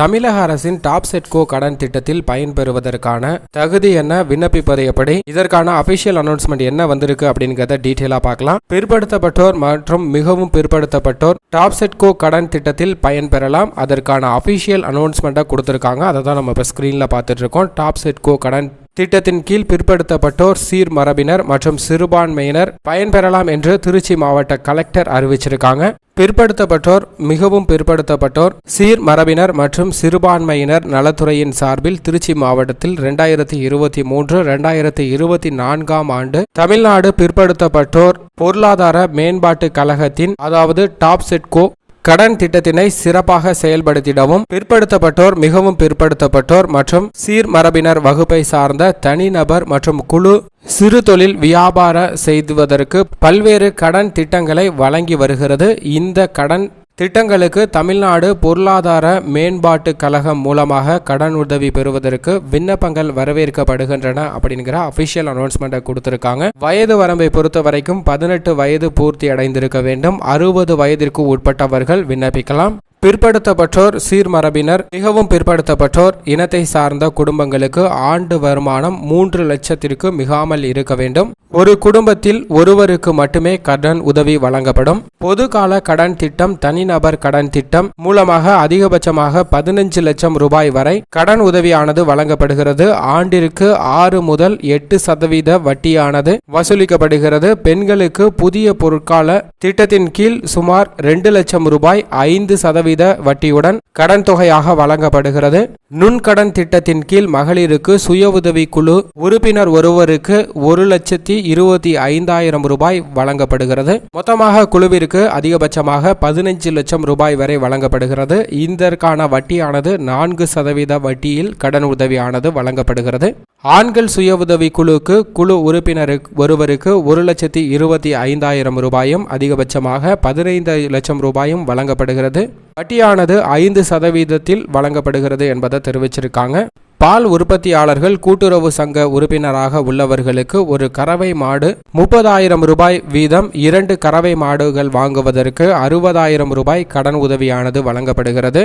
தமிழக அரசின் டாப் செட்கோ கடன் திட்டத்தில் பயன்பெறுவதற்கான தகுதி என்ன விண்ணப்பிப்பது எப்படி? இதற்கான அபிஷியல் அனௌன்ஸ்மெண்ட் என்ன வந்திருக்கு அப்படிங்கிறத டீட்டெயிலாக பார்க்கலாம். பிற்படுத்தப்பட்டோர் மற்றும் மிகவும் பிற்படுத்தப்பட்டோர் டாப் செட்கோ கடன் திட்டத்தில் பயன்பெறலாம் அதற்கான அபிஷியல் அனௌன்ஸ்மெண்ட்டை கொடுத்துருக்காங்க. அதை தான் நம்ம இப்போ ஸ்க்ரீனில் பார்த்துட்டு இருக்கோம். டாப் செட்கோ கடன் திட்டத்தின் கீழ் பிற்படுத்தப்பட்டோர் சீர் மரபினர் மற்றும் சிறுபான்மையினர் பயன்பெறலாம் என்று திருச்சி மாவட்ட கலெக்டர் அறிவிச்சிருக்காங்க. பிற்படுத்தப்பட்டோர் மிகவும் பிற்படுத்தப்பட்டோர் சீர் மரபினர் மற்றும் சிறுபான்மையினர் நலத்துறையின் சார்பில் திருச்சி மாவட்டத்தில் ரெண்டாயிரத்தி இருபத்தி மூன்று ரெண்டாயிரத்தி இருபத்தி நான்காம் ஆண்டு தமிழ்நாடு பிற்படுத்தப்பட்டோர் பொருளாதார மேம்பாட்டு கழகத்தின் அதாவது டாப் செட்கோ கடன் திட்டத்தினை சிறப்பாக செயல்படுத்திடவும் பிற்படுத்தப்பட்டோர் மிகவும் பிற்படுத்தப்பட்டோர் மற்றும் சீர்மரபினர் வகுப்பை சார்ந்த தனிநபர் மற்றும் குழு சிறு தொழில் வியாபார செய்துவதற்கு பல்வேறு கடன் திட்டங்களை வழங்கி வருகிறது. இந்த கடன் திட்டங்களுக்கு தமிழ்நாடு பொருளாதார மேம்பாட்டு கழகம் மூலமாக கடன் உதவி பெறுவதற்கு விண்ணப்பங்கள் வரவேற்கப்படுகின்றன அப்படிங்கிற அபிஷியல் அனௌன்ஸ்மெண்ட்டை கொடுத்துருக்காங்க. வயது வரம்பை பொறுத்த வரைக்கும் பதினெட்டு வயது பூர்த்தி அடைந்திருக்க வேண்டும். அறுபது வயதிற்கு உட்பட்டவர்கள் விண்ணப்பிக்கலாம். பிற்படுத்தப்பட்டோர் சீர்மரபினர் மிகவும் பிற்படுத்தப்பட்டோர் இனத்தை சார்ந்த குடும்பங்களுக்கு ஆண்டு வருமானம் மூன்று லட்சத்திற்கு மிகாமல் இருக்க வேண்டும். ஒரு குடும்பத்தில் ஒருவருக்கு மட்டுமே கடன் உதவி வழங்கப்படும். பொதுகால கடன் திட்டம் தனிநபர் கடன் திட்டம் மூலமாக அதிகபட்சமாக பதினஞ்சு லட்சம் ரூபாய் வரை கடன் உதவியானது வழங்கப்படுகிறது. ஆண்டிற்கு ஆறு முதல் எட்டு சதவீத வட்டியானது வசூலிக்கப்படுகிறது. பெண்களுக்கு புதிய பொருட்கால திட்டத்தின் கீழ் சுமார் ரெண்டு லட்சம் ரூபாய் ஐந்து சதவீத வட்டியுடன் கடன் தொகையாக வழங்கப்படுகிறது. நுண்கடன் திட்டத்தின் கீழ் மகளிருக்கு சுய உதவி குழு உறுப்பினர் ஒருவருக்கு ஒரு லட்சத்தி இருபத்தி ஐந்தாயிரம் ரூபாய் வழங்கப்படுகிறது. மொத்தமாக குழுவிற்கு அதிகபட்சமாக பதினைஞ்சு லட்சம் ரூபாய் வரை வழங்கப்படுகிறது. இதற்கான வட்டியானது நான்கு சதவீத வட்டியில் கடன் உதவியானது வழங்கப்படுகிறது. ஆண்கள் சுய உதவி குழுக்கு குழு உறுப்பினருக்கு ஒருவருக்கு ஒரு லட்சத்தி இருபத்தி ஐந்தாயிரம் ரூபாயும் அதிகபட்சமாக பதினைந்து லட்சம் ரூபாயும் வழங்கப்படுகிறது. வட்டியானது ஐந்து சதவீதத்தில் வழங்கப்படுகிறது என்பதை தெரிவிச்சிருக்காங்க. பால் உற்பத்தியாளர்கள் கூட்டுறவு சங்க உறுப்பினராக உள்ளவர்களுக்கு ஒரு கறவை மாடு முப்பதாயிரம் ரூபாய் வீதம் இரண்டு கறவை மாடுகள் வாங்குவதற்கு அறுபதாயிரம் ரூபாய் கடன் உதவியானது வழங்கப்படுகிறது.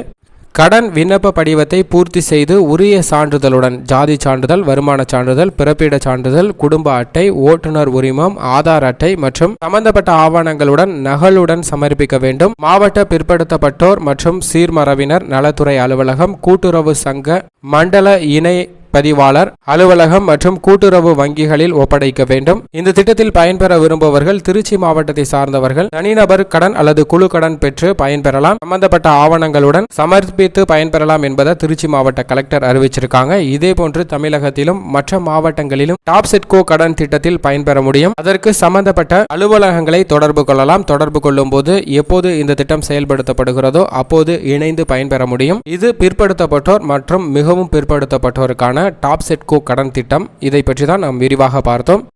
கடன் விண்ணப்ப படிவத்தை பூர்த்தி செய்து உரிய சான்றிதழுடன் ஜாதி சான்றிதழ் வருமான சான்றிதழ் பிறப்பிட சான்றிதழ் குடும்ப அட்டை ஓட்டுநர் உரிமம் ஆதார் அட்டை மற்றும் சம்பந்தப்பட்ட ஆவணங்களுடன் நகலுடன் சமர்ப்பிக்க வேண்டும். மாவட்ட பிற்படுத்தப்பட்டோர் மற்றும் சீர்மரபினர் நலத்துறை அலுவலகம் கூட்டுறவு சங்க மண்டல இணை பதிவாளர் அலுவலகம் மற்றும் கூட்டுறவு வங்கிகளில் ஒப்படைக்க வேண்டும். இந்த திட்டத்தில் பயன்பெற விரும்புபவர்கள் திருச்சி மாவட்டத்தை சார்ந்தவர்கள் தனிநபர் கடன் அல்லது குழு கடன் பெற்று பயன்பெறலாம். சம்பந்தப்பட்ட ஆவணங்களுடன் சமர்ப்பித்து பயன்பெறலாம் என்பதை திருச்சி மாவட்ட கலெக்டர் அறிவிச்சிருக்காங்க. இதே போன்று தமிழகத்திலும் மற்ற மாவட்டங்களிலும் டாப் செட்கோ கடன் திட்டத்தில் பயன்பெற முடியும். அதற்கு சம்பந்தப்பட்ட அலுவலகங்களை தொடர்பு கொள்ளலாம். தொடர்பு கொள்ளும் போது எப்போது இந்த திட்டம் செயல்படுத்தப்படுகிறதோ அப்போது இணைந்து பயன்பெற முடியும். இது பிற்படுத்தப்பட்டோர் மற்றும் மிகவும் பிற்படுத்தப்பட்டோருக்கான டாப் செட்கோ கடன் திட்டம். இதை பற்றி தான் நாம் விரிவாக பார்த்தோம்.